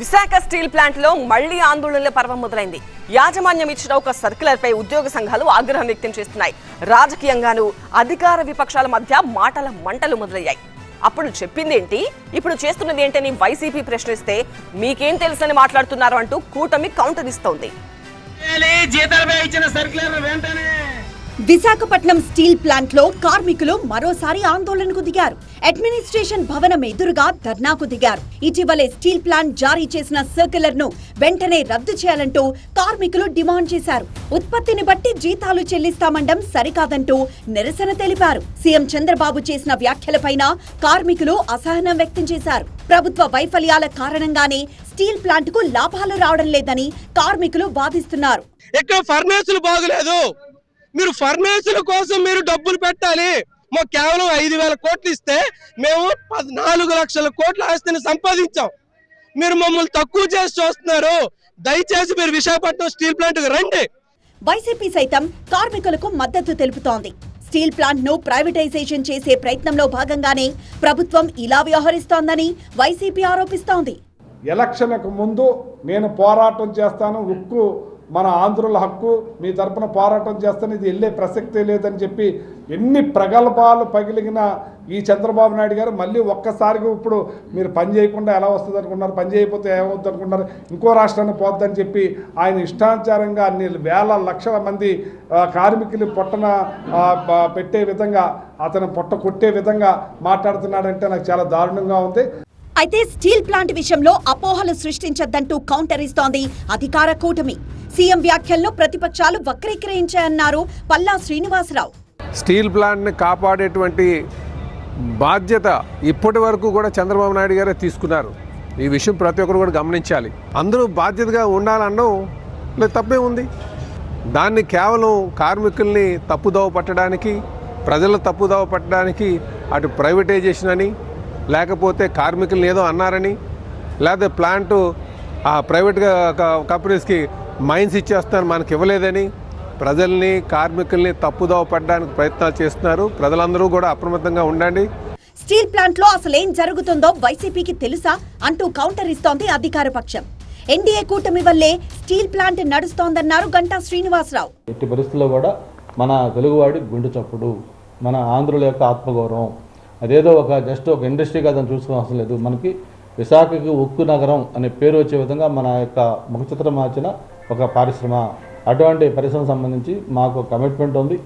Visakha steel ప్లాంట్లో మళ్ళీ ఆందోళనల పర్వం మొదలైంది. యాజమాన్యం ఇచ్చిన ఒక సర్క్యులర్ పై ఉద్యోగ సంఘాలు ఆగ్రహం వ్యక్తం చేస్తున్నాయి. రాజకీయంగాను అధికార విపక్షాల మధ్య మాటల మంటలు మొదలయ్యాయి. అప్పుడు చెప్పిందేంటి ఇప్పుడు చేస్తున్నది ఏంటని వైసీపీ ప్రశ్నిస్తే మీకేం తెలుసని మాట్లాడుతున్నారు అంటూ కూటమి కౌంటర్ ఇస్తోంది. జీతాలపై ఇచ్చిన సర్క్యులర్ వెంటనే విశాఖపట్నం స్టీల్ ప్లాంట్లో కార్మికులు మరోసారి ఆందోళనకు దిగారు. అడ్మినిస్ట్రేషన్ భవనం ఎదురుగా ధర్నాకు దిగారు. ఇటీవలే స్టీల్ ప్లాంట్ జారీ చేసిన సర్క్యులర్ను వెంటనే రద్దు చేయాలంటూ కార్మికులు డిమాండ్ చేశారు. ఉత్పత్తిని బట్టి జీతాలు చెల్లిస్తామండం సరికాదంటూ నిరసన తెలిపారు. సీఎం చంద్రబాబు చేసిన వ్యాఖ్యలపైన కార్మికులు అసహనం వ్యక్తం చేశారు. ప్రభుత్వ వైఫల్యాల కారణంగానే స్టీల్ ప్లాంట్కు లాభాలు రావడం లేదని కార్మికులు వాదిస్తున్నారు. ఇక్కడ ఫర్నేసులు బాగులేదు. మీరు ఫర్నేసుల కోసం మీరు డబ్బులు పెట్టాలి. మాకు కేవలం ఐదు వేల కోట్లు ఇస్తే మేము పద్నాలుగు లక్షల కోట్ల ఆస్తిని సంపాదించాం. మీరు మమ్మల్ని తక్కువ చేసి చూస్తున్నారు. దయచేసి మీరు విశాఖపట్నం స్టీల్ ప్లాంట్కి రండి. వైసీపీ సైతం కార్మికులకు మద్దతు తెలుపుతోంది. స్టీల్ ప్లాంట్ను ప్రైవేటైజేషన్ చేసే ప్రయత్నంలో భాగంగానే ప్రభుత్వం ఇలా వ్యవహరిస్తోందని వైసీపీ ఆరోపిస్తోంది. ఎలక్షన్కు ముందు నేను పోరాటం చేస్తాను. ఉక్కు మన ఆంధ్రుల హక్కు మీ తరపున పోరాటం చేస్తాను ఇది వెళ్ళే ప్రసక్తే లేదని చెప్పి ఎన్ని ప్రగల్భాలు పగిలిగిన ఈ చంద్రబాబు నాయుడు గారు మళ్ళీ ఒక్కసారిగా ఇప్పుడు మీరు పని చేయకుండా ఎలా వస్తుంది అనుకున్నారు పని చేయకపోతే ఏమవుతుంది అనుకున్నారు ఇంకో రాష్ట్రానికి పోద్దని చెప్పి ఆయన ఇష్టానుచారంగా అన్ని వేల లక్షల మంది కార్మికులు పొట్టన పెట్టే విధంగా అతను పొట్ట కొట్టే విధంగా మాట్లాడుతున్నాడంటే నాకు చాలా దారుణంగా ఉంది. అయితే స్టీల్ ప్లాంట్ విషయంలో అపోహలు సృష్టించద్దంటూ కౌంటర్ ఇస్తోంది అధికార కూటమి. సీఎం వ్యాఖ్యలను ప్రతిపక్షాలు వక్రీకరించాయన్నారు పల్లా శ్రీనివాసరావు. స్టీల్ ప్లాంట్ని కాపాడేటువంటి బాధ్యత ఇప్పటి వరకు కూడా చంద్రబాబు నాయుడు గారే తీసుకున్నారు. ఈ విషయం ప్రతి ఒక్కరు కూడా గమనించాలి. అందరూ బాధ్యతగా ఉండాలనడం లేదు తప్పే ఉంది. దాన్ని కేవలం కార్మికుల్ని తప్పుదోవ పట్టడానికి ప్రజల తప్పుదోవ పట్టడానికి అటు ప్రైవేటైజేషన్ అని లేకపోతే కార్మికుల్ని ఏదో అన్నారని లేకపోతే ప్లాంటు ఆ ప్రైవేట్గా కంపెనీస్కి మైన్స్ ఇచ్చేస్తాను మనకి ఇవ్వలేదని ప్రజల్ని కార్మికుల్ని తప్పుదోవ పట్టడానికి ప్రయత్నాలు చేస్తున్నారు. ప్రజలందరూ కూడా అప్రమత్తంగా ఉండండి. స్టీల్ ప్లాంట్లో అసలేం జరుగుతుందో వైసీపీకి తెలుసా అంటూ కౌంటర్ ఇస్తోంది అధికార పక్షం. ఎన్డీఏ కూటమి వల్లే స్టీల్ ప్లాంట్ నడుస్తోందన్నారు గంటా శ్రీనివాసరావు. ఎట్టి పరిస్థితుల్లో కూడా మన తెలుగువాడి గుండె చప్పుడు మన ఆంధ్రుల యొక్క ఆత్మగౌరవం అదేదో ఒక జస్ట్ ఒక ఇండస్ట్రీగా దాన్ని చూసుకోవడం అవసరం లేదు. మనకి విశాఖకి ఉక్కు నగరం అనే పేరు వచ్చే విధంగా మన యొక్క ముఖచిత్రం మార్చిన ఒక పరిశ్రమ అటువంటి పరిశ్రమ సంబంధించి మాకు కమిట్మెంట్ ఉంది.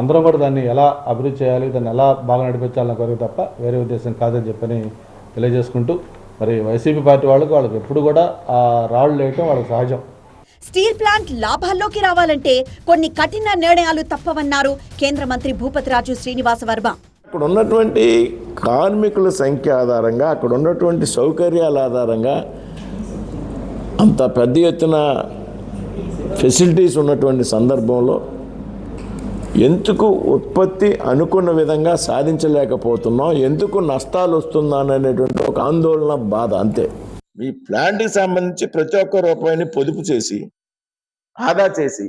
అందరం కూడా దాన్ని ఎలా అభివృద్ధి చేయాలి దాన్ని ఎలా బాగా నడిపించాలని కోరిక తప్ప వేరే ఉద్దేశం కాదని చెప్పని తెలియజేసుకుంటూ మరి వైసీపీ పార్టీ వాళ్ళకి వాళ్ళకి ఎప్పుడు కూడా ఆ రాళ్ళు వేయటం వాళ్ళకి సహజం. స్టీల్ ప్లాంట్ లాభాల్లోకి రావాలంటే కొన్ని కఠిన నిర్ణయాలు తప్పవన్నారు కేంద్ర మంత్రి భూపతిరాజు శ్రీనివాస వర్మ. అక్కడ ఉన్నటువంటి కార్మికుల సంఖ్య ఆధారంగా అక్కడ ఉన్నటువంటి సౌకర్యాల ఆధారంగా అంత పెద్ద ఎత్తున ఫెసిలిటీస్ ఉన్నటువంటి సందర్భంలో ఎందుకు ఉత్పత్తి అనుకున్న విధంగా సాధించలేకపోతున్నాం ఎందుకు నష్టాలు వస్తుందా అనేటువంటి ఒక ఆందోళన బాధ అంతే. మీ ప్లాంట్కి సంబంధించి ప్రతి ఒక్క రూపాయిని పొదుపు చేసి ఆదా చేసి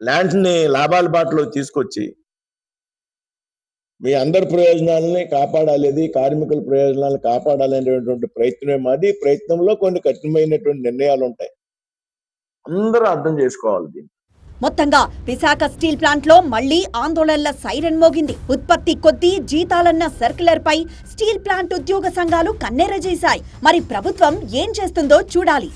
ప్లాంట్ని లాభాల బాటలో తీసుకొచ్చి మీ అందరి ప్రయోజనాలని కాపాడాలి. కార్మికుల ప్రయోజనాలను కాపాడాలి అనేటువంటి ప్రయత్నమే మాది. ప్రయత్నంలో కొన్ని కఠినమైనటువంటి నిర్ణయాలు ఉంటాయి అందరూ అర్థం చేసుకోవాలి దీన్ని. మొత్తంగా విశాఖ స్టీల్ ప్లాంట్లో మళ్ళీ ఆందోళనల సైరన్ మోగింది. ఉత్పత్తి కొద్దీ జీతాలన్న సర్క్యులర్ పై స్టీల్ ప్లాంట్ ఉద్యోగ సంఘాలు కన్నెర చేశాయి. మరి ప్రభుత్వం ఏం చేస్తుందో చూడాలి.